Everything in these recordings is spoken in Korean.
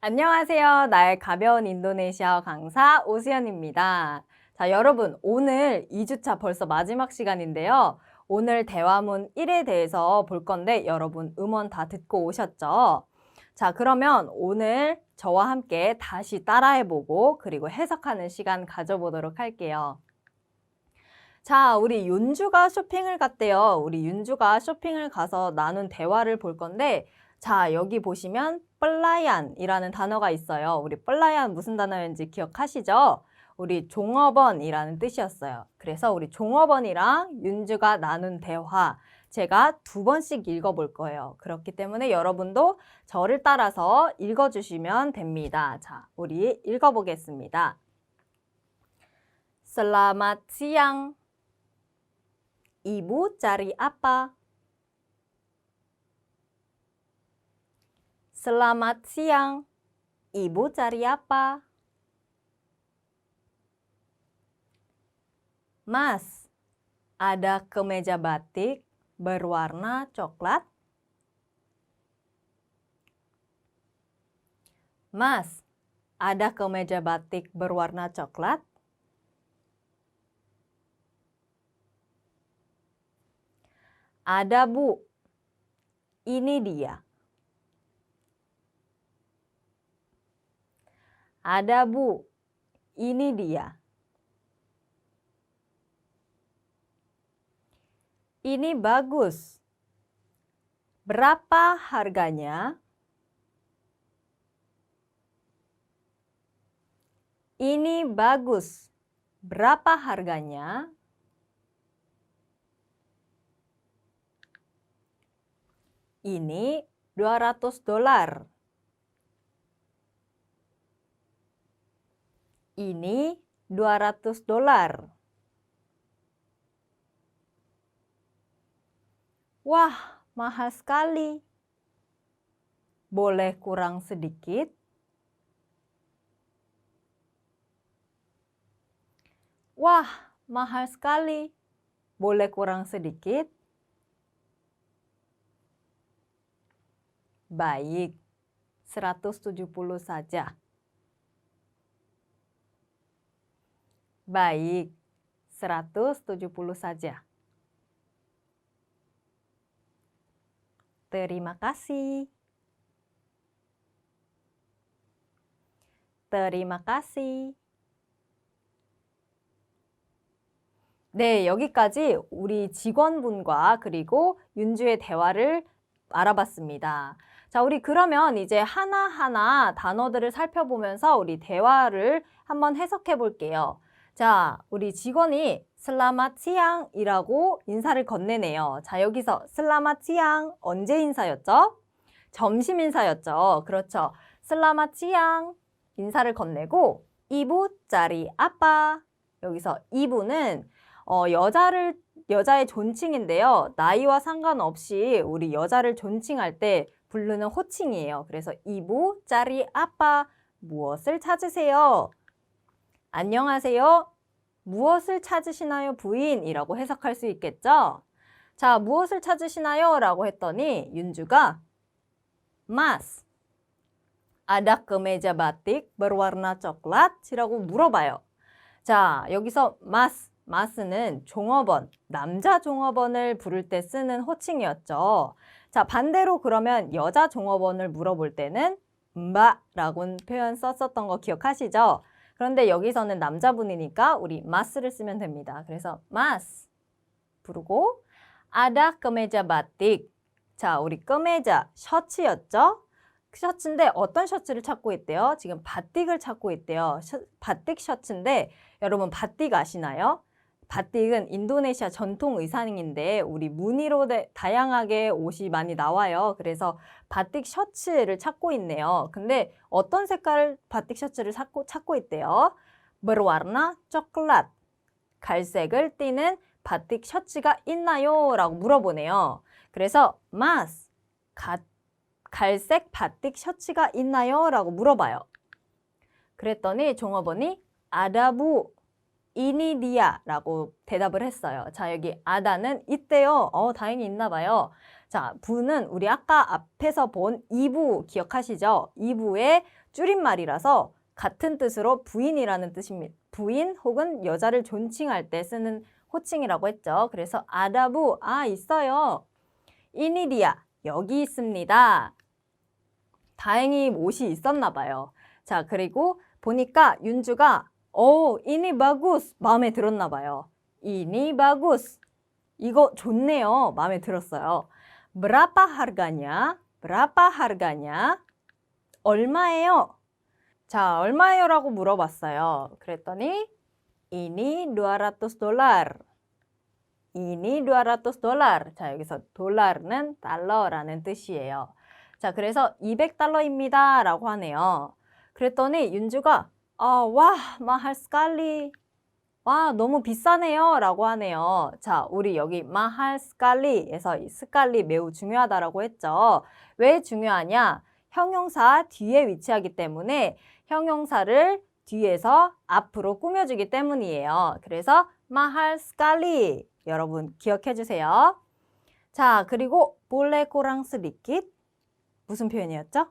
안녕하세요. 나의 가벼운 인도네시아 강사 오수연입니다. 자, 여러분, 오늘 2주차 벌써 마지막 시간인데요. 오늘 대화문 1에 대해서 볼 건데 여러분 음원 다 듣고 오셨죠? 자, 그러면 오늘 저와 함께 다시 따라해보고 그리고 해석하는 시간 가져보도록 할게요. 자, 우리 윤주가 쇼핑을 갔대요. 우리 윤주가 쇼핑을 가서 나눈 대화를 볼 건데 자, 여기 보시면 뻘라얀이라는 단어가 있어요. 우리 뻘라얀 무슨 단어인지 기억하시죠? 우리 종업원이라는 뜻이었어요. 그래서 우리 종업원이랑 윤주가 나눈 대화 제가 두 번씩 읽어볼 거예요. 그렇기 때문에 여러분도 저를 따라서 읽어주시면 됩니다. 자, 우리 읽어보겠습니다. Selamat siang. Ibu cari apa? Selamat siang. Ibu cari apa? Mas, ada kemeja batik berwarna coklat? Mas, ada kemeja batik berwarna coklat? Ada, Bu. Ini dia. Ada, Bu. Ini dia. Ini bagus. Berapa harganya? Ini bagus. Berapa harganya? Ini 200 dolar. Ini 200 dolar. Wah, mahal sekali. Boleh kurang sedikit? Wah, mahal sekali. Boleh kurang sedikit? Baik, 170 saja. Baik, 170 saja. Terima kasih. Terima kasih. 네, 여기까지 우리 직원분과 그리고 윤주의 대화를 알아봤습니다. 자, 우리 그러면 이제 하나하나 단어들을 살펴보면서 우리 대화를 한번 해석해 볼게요. 자, 우리 직원이 슬라마치앙이라고 인사를 건네네요. 자, 여기서 슬라마치앙 언제 인사였죠? 점심 인사였죠. 그렇죠. 슬라마치앙 인사를 건네고 이부 짜리 아빠 여기서 이부는 어, 여자를 여자의 존칭인데요. 나이와 상관없이 우리 여자를 존칭할 때 부르는 호칭이에요. 그래서 이부 짜리 아빠 무엇을 찾으세요? 안녕하세요. 무엇을 찾으시나요, 부인이라고 해석할 수 있겠죠? 자, 무엇을 찾으시나요? 라고 했더니 윤주가 Mas, ada kemeja batik berwarna coklat이라고 물어봐요. 자, 여기서 mas, mas는 종업원, 남자 종업원을 부를 때 쓰는 호칭이었죠. 자, 반대로 그러면 여자 종업원을 물어볼 때는 mb라고 표현 썼었던 거 기억하시죠? 그런데 여기서는 남자분이니까 우리 mas를 쓰면 됩니다. 그래서 mas 부르고 ada kemeja batik. 자, 우리 kemeja 셔츠였죠? 셔츠인데 어떤 셔츠를 찾고 있대요? 지금 바틱을 찾고 있대요. 셔, 바틱 셔츠인데 여러분 바틱 아시나요? 바틱은 인도네시아 전통 의상인데 우리 무늬로 대, 다양하게 옷이 많이 나와요. 그래서 바틱 셔츠를 찾고 있네요. 근데 어떤 색깔 바틱 셔츠를 찾고, 찾고 있대요? berwarna coklat. 갈색을 띠는 바틱 셔츠가 있나요? 라고 물어보네요. 그래서 mas, 가, 갈색 바틱 셔츠가 있나요? 라고 물어봐요. 그랬더니 종업원이 아다부 이니디아라고 대답을 했어요. 자, 여기 아다는 있대요. 어, 다행히 있나 봐요. 자, 부는 우리 아까 앞에서 본 이부 기억하시죠? 이부의 줄임말이라서 같은 뜻으로 부인이라는 뜻입니다. 부인 혹은 여자를 존칭할 때 쓰는 호칭이라고 했죠. 그래서 아다부, 아, 있어요. 이니리아, 여기 있습니다. 다행히 못이 있었나 봐요. 자, 그리고 보니까 윤주가 어, 이니 바구스 마음에 들었나 봐요. 이니 바구스 이거 좋네요. 마음에 들었어요. 브라파 하르가냐? 얼마예요? 자, 얼마예요라고 물어봤어요. 그랬더니 ini 200 dollar. ini 200 dollar. 자, 여기서 dollar는 달러라는 뜻이에요. 자, 그래서 200달러입니다. 라고 하네요. 그랬더니 윤주가 아, 와, 마할 스칼리. 와, 너무 비싸네요. 라고 하네요. 자, 우리 여기 마할 스칼리에서 이 스칼리 매우 중요하다라고 했죠. 왜 중요하냐? 형용사 뒤에 위치하기 때문에 형용사를 뒤에서 앞으로 꾸며주기 때문이에요. 그래서 마할 스칼리 여러분 기억해 주세요. 자, 그리고 볼레코랑 스 리킷 무슨 표현이었죠?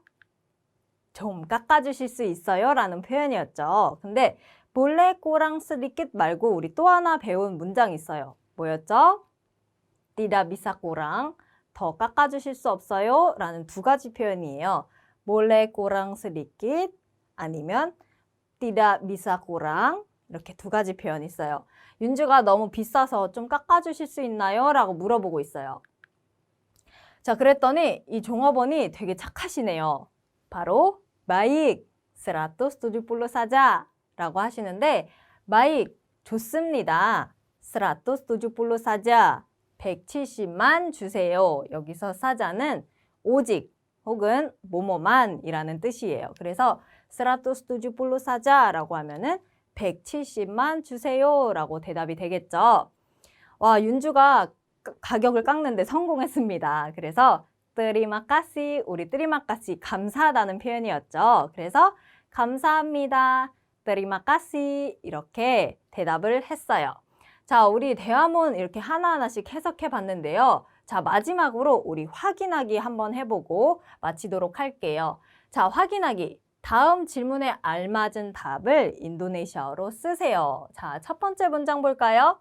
좀 깎아주실 수 있어요? 라는 표현이었죠. 근데 볼레꼬랑 스리킷 말고 우리 또 하나 배운 문장이 있어요. 뭐였죠? 띠라비사꼬랑 더 깎아주실 수 없어요? 라는 두 가지 표현이에요. 몰레꼬랑 스리킷 아니면 띠라비사꼬랑 이렇게 두 가지 표현이 있어요. 윤주가 너무 비싸서 좀 깎아주실 수 있나요? 라고 물어보고 있어요. 자, 그랬더니 이 종업원이 되게 착하시네요. 바로 마익 스라토 스튜디폴로 사자 라고 하시는데 마익 좋습니다. 스라토 스튜디폴로 사자 170만 주세요. 여기서 사자는 오직 혹은 뭐뭐만이라는 뜻이에요. 그래서 스라토 스튜디폴로 사자라고 하면은 170만 주세요라고 대답이 되겠죠. 와, 윤주가 가- 가격을 깎는데 성공했습니다. 그래서 뜨리마까시, 우리 뜨리마까시 감사하다는 표현이었죠. 그래서 감사합니다. 뜨리마까시 이렇게 대답을 했어요. 자, 우리 대화문 이렇게 하나하나씩 해석해 봤는데요. 자, 마지막으로 우리 확인하기 한번 해보고 마치도록 할게요. 자, 확인하기. 다음 질문에 알맞은 답을 인도네시아어로 쓰세요. 자, 첫 번째 문장 볼까요?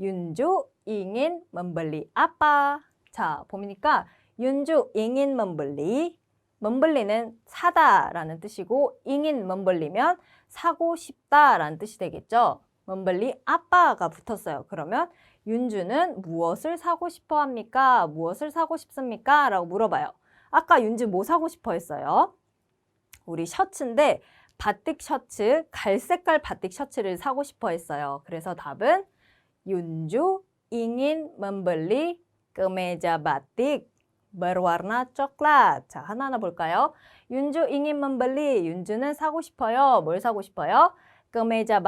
윤주 잉인 membeli apa? 자, 보니까 윤주 잉인 membeli membeli는 사다라는 뜻이고 잉인 membeli면 사고 싶다라는 뜻이 되겠죠. membeli apa가 붙었어요. 그러면 윤주는 무엇을 사고 싶어 합니까? 무엇을 사고 싶습니까? 라고 물어봐요. 아까 윤주 뭐 사고 싶어 했어요? 우리 셔츠인데 바틱 셔츠, 갈색깔 바틱 셔츠를 사고 싶어 했어요. 그래서 답은 윤주 ingin membeli kemeja batik berwarna coklat. 자, 하나하나 볼까요? 윤주 ingin. 윤주는 사고 싶어요. 뭘 사고 싶어요? kemeja.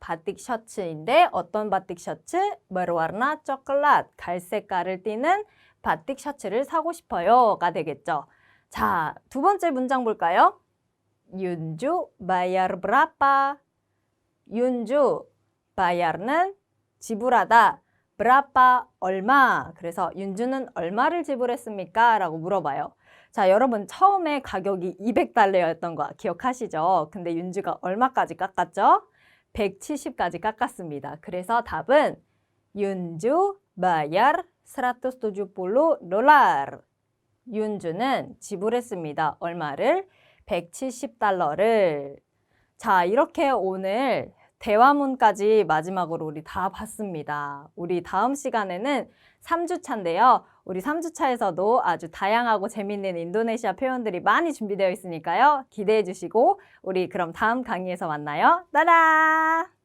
바틱 셔츠인데 어떤 바틱 셔츠? berwarna coklat. 갈색깔을 띠는 바틱 셔츠를 사고 싶어요가 되겠죠. 자, 두 번째 문장 볼까요? 윤주 bayar berapa? 윤주 bayar는 지불하다. Berapa 얼마. 그래서 윤주는 얼마를 지불했습니까? 라고 물어봐요. 자, 여러분 처음에 가격이 200달러였던 거 기억하시죠? 근데 윤주가 얼마까지 깎았죠? 170까지 깎았습니다. 그래서 답은 윤주 bayar 170 dollar. 윤주는 지불했습니다. 얼마를? 170달러를. 자, 이렇게 오늘 대화문까지 마지막으로 우리 다 봤습니다. 우리 다음 시간에는 3주차인데요. 우리 3주차에서도 아주 다양하고 재밌는 인도네시아 표현들이 많이 준비되어 있으니까요. 기대해 주시고 우리 그럼 다음 강의에서 만나요. 따라!